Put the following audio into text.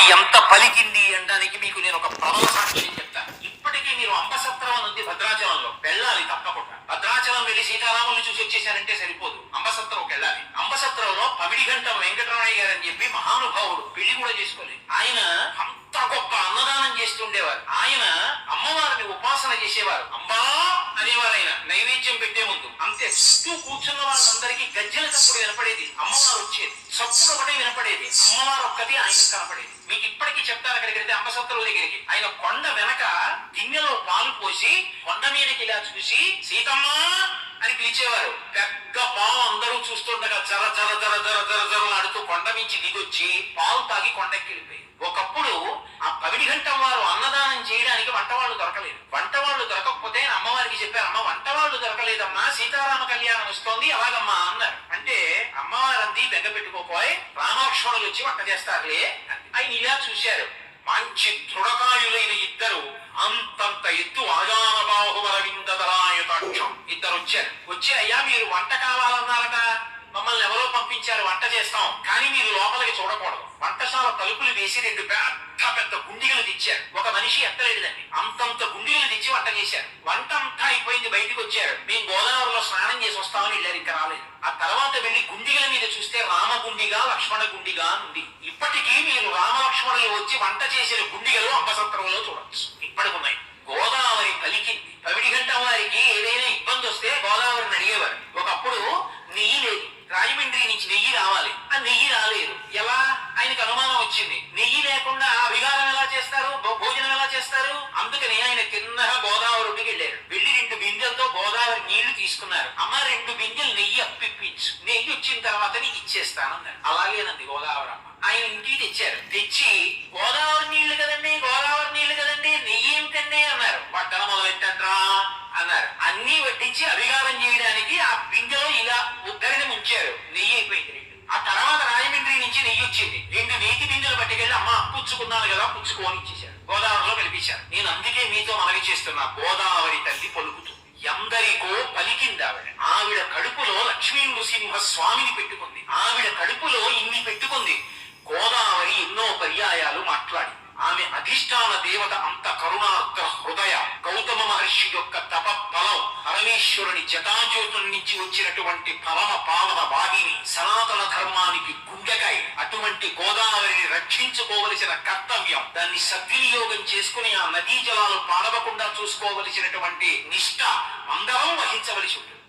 రాజమండ్రి ఎంత పలికింది అనడానికి మీకు నేను ఒక ప్రబల సాక్ష్యం చెప్తాను ఇప్పటికీ మీరు అంబసత్రం ఉంది భద్రాచలంలో. వెళ్ళాలి తప్పకుండా. భద్రాచలం వెళ్ళి సీతారాముల్ని చూసి వచ్చేసారంటే సరిపోదు. అంబసత్రం వెళ్ళాలి. అంబసత్రంలో పమిడిగంటం వెంకటరమణయ్య గారు అని చెప్పి మహానుభావుడు పెళ్ళి కూడా చేసుకోలేదు. ఆయన అంత గొప్ప అన్నదానం చేస్తుండేవారు. ఆయన అమ్మవారిని ఉపాసన చేసేవారు. అంబా అనేవారు ఆయన నైవేద్యం పెట్టే ముందు. అంతే. చుట్టూ కూర్చున్న వాళ్ళందరికీ గజ్జల తప్పుడు వినపడేది అమ్మవారు వచ్చేది. చప్పుడు ఒకటే వినపడేది అమ్మవారు ఒక్కటి ఆయన కనపడేది మీకు ఇప్పటికీ చెప్తారు అక్కడికి పాత్రల దగ్గరికి. ఆయన కొండ వెనక గిన్నెలో పాలు పోసి కొండ మీదకి ఇలా చూసి సీతమ్మ అని పిలిచేవారు. పెద్ద పాము అందరూ చూస్తుండగా జర జర జర జర జర జర ఆడుతూ కొండ మించి దిగొచ్చి పాలు తాగి కొండకి ఒకప్పుడు ఆ పవిడి గంట వారు అన్నదానం చేయడానికి వంటవాళ్ళు దొరకలేదు. వంటవాళ్ళు దొరకకపోతే అమ్మవారికి చెప్పారు అమ్మ వంటవాళ్ళు దొరకలేదమ్మా సీతారామ కళ్యాణం వస్తోంది అలాగమ్మా అన్నారు. అంటే అమ్మవారు అంది బెగ్గ పెట్టుకోపోయి రామాక్షణులు వచ్చి వంట చేస్తారులే ఆయన ఇలా చూశారు. మంచి దృఢకాయులైన ఇద్దరు అంతంత ఎత్తు ఆజాన ఇద్దరు వచ్చారు. వచ్చి అయ్యా మీరు వంట కావాలన్నారట. మమ్మల్ని ఎవరో పంపించారు. వంట చేస్తాం. కానీ మీరు లోపలికి చూడకూడదు. వంటశాల తలుపులు వేసి రెండు పెద్ద పెద్ద గుండిగలు తెచ్చారు. ఒక మనిషి ఎత్తలేదండి అంతంత గుండిగలు తెచ్చి వంట చేశారు. వంట అంతా అయిపోయింది. బయటికి వచ్చారు. మేము గోదావరిలో స్నానం చేసి వస్తామని వెళ్ళారు ఇంకా రాలేదు. ఆ తర్వాత వెళ్ళి గుండిగల మీద చూస్తే రామ గుండిగా లక్ష్మణ గుండిగా ఉంది. ఇప్పటికీ మీరు రామ లక్ష్మణులు వచ్చి వంట చేసిన గుండిగలు అంబసత్రంలో చూడొచ్చు. ఇప్పటికి ఉన్నాయి. గోదావరి పలికింది. పవిడి గంట వారికి ఏదైనా ఇబ్బంది వస్తే గోదావరిని అడిగేవారు. ఒకప్పుడు నెయ్యి లేదు. రాజమండ్రి నుంచి నెయ్యి రావాలి. ఆ నెయ్యి రాలేదు. ఎలా? ఆయనకు అనుమానం వచ్చింది. చేస్తారు? అందుకని ఆయన కింద గోదావరి ఒడ్డుకి వెళ్ళారు వెళ్ళి రెండు బిందెలతో గోదావరి నీళ్ళు తీసుకున్నారు. అమ్మ రెండు బిందెలు నెయ్యి అప్పిప్పించు. నెయ్యి వచ్చిన తర్వాతనే నీకు ఇచ్చేస్తానన్నారు అలాగేనంది గోదావరి అమ్మ. ఆయన ఇంటికి తెచ్చారు. తెచ్చి గోదావరి నీళ్ళు కదండి గోదావరి నీళ్ళు కదండి నెయ్యి ఏమిటండి అన్నారు. పట్టణ మొదలెట్టరా అన్నారు. అన్ని వడ్డించి అభిగారం చేయడానికి ఆ బిందెలో ఇలా ఉద్దరిని ముంచారు. నెయ్యి అయిపోయింది ఆ తర్వాత రాజమండ్రి నుంచి నెయ్యి వచ్చింది. రెండు నెయ్యి బిందెలు పట్టుకెళ్ళి అమ్మ పుచ్చుకున్నాను కదా పుచ్చుకోని ఇచ్చేసారు గోదావరిలో కనిపించారు. నేను అందుకే మీతో మనవి చేస్తున్నా గోదావరి తల్లి పలుకుతుంది. ఎందరికో పలికింది ఆవిడ. ఆవిడ కడుపులో లక్ష్మీ నృసింహ స్వామిని పెట్టుకుంది. ఆవిడ కడుపులో ఇన్ని పెట్టుకుంది. గోదావరి ఎన్నో పర్యాయాలు మాట్లాడి ఆమె అధిష్టాన దేవత అంత కరుణార్థ హృదయ గౌతమ మహర్షి యొక్క తప ఫలం పరమేశ్వరుని జటాజ్యోతుల నుంచి వచ్చినటువంటి పరమ పావన వాహిని సనాతన ధర్మానికి గుండెకాయ రక్షించుకోవలసిన కర్తవ్యం. దాన్ని సద్వినియోగం చేసుకుని ఆ నదీ జలాలు పాడవకుండా చూసుకోవలసినటువంటి నిష్ట అందరం వహించవలసి ఉంటుంది.